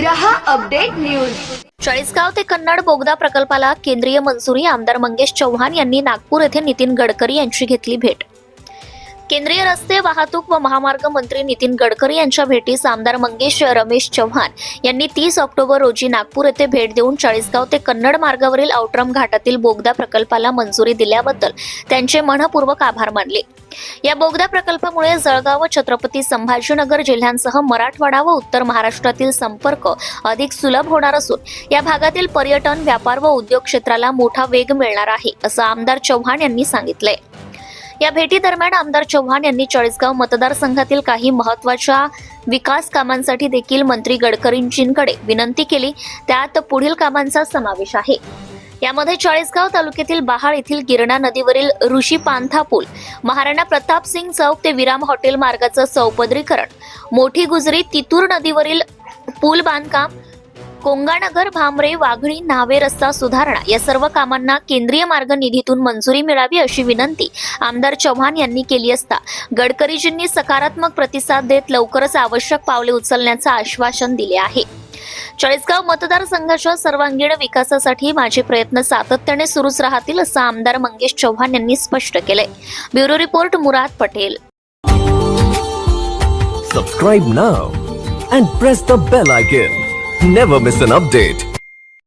रहा update news. Chalisgaon ते कन्नड बोगदा प्रकल्पाला केंद्रीय मंजुरी आमदार मंगेश चव्हाण यांनी नागपूर येथे नितीन गडकरी यांची घेतली भेट. केंद्रीय रस्ते वाहतूक व महामार्ग मंत्री नितीन गडकरी यांच्या भेटीस आमदार मंगेश रमेश चव्हाण यांनी तीस ऑक्टोबर रोजी नागपूर येथे भेट देऊन चाळीसगाव ते कन्नड मार्गावरील औट्रम घाटातील बोगदा प्रकल्पाला मंजुरी दिल्याबद्दल त्यांचे मनपूर्वक आभार मानले. या बोगदा प्रकल्पामुळे जळगाव व छत्रपती संभाजीनगर जिल्ह्यांसह मराठवाडा व उत्तर महाराष्ट्रातील संपर्क अधिक सुलभ होणार असून या भागातील पर्यटन व्यापार व उद्योग क्षेत्राला मोठा वेग मिळणार आहे असं आमदार चव्हाण यांनी सांगितलंय. या भेटी दरम्यान आमदार चव्हाण यांनी चाळीसगाव मतदारसंघातील काही महत्त्वाच्या विकास कामांसाठी देखील मंत्री गडकरींजींकडे विनंती केली. त्यात पुढील कामांचा समावेश आहे. यामध्ये चाळीसगाव तालुक्यातील बहाळ येथील गिरणा नदीवरील ऋषी पांथा पूल महाराणा प्रताप सिंग चौक ते विराम हॉटेल मार्गाचं चौपदरीकरण मोठी गुजरी तितूर नदीवरील पूल बांधकाम कोंगानगर भामरे वाघळी न्हावे रस्ता सुधारणा या सर्व कामांना केंद्रीय मार्ग निधीतून मंजुरी मिळावी अशी विनंती आमदार चव्हाण यांनी केली असता गडकरीजींनी सकारात्मक प्रतिसाद देत लवकरच आवश्यक पावले उचलण्याचं आश्वासन दिले आहे. चाळीसगाव मतदारसंघाच्या सर्वांगीण विकासासाठी माझे प्रयत्न सातत्याने सुरूच राहतील असं आमदार मंगेश चव्हाण यांनी स्पष्ट केलंय. Bureau report Murad Patel. Subscribe now and press the bell icon never miss an update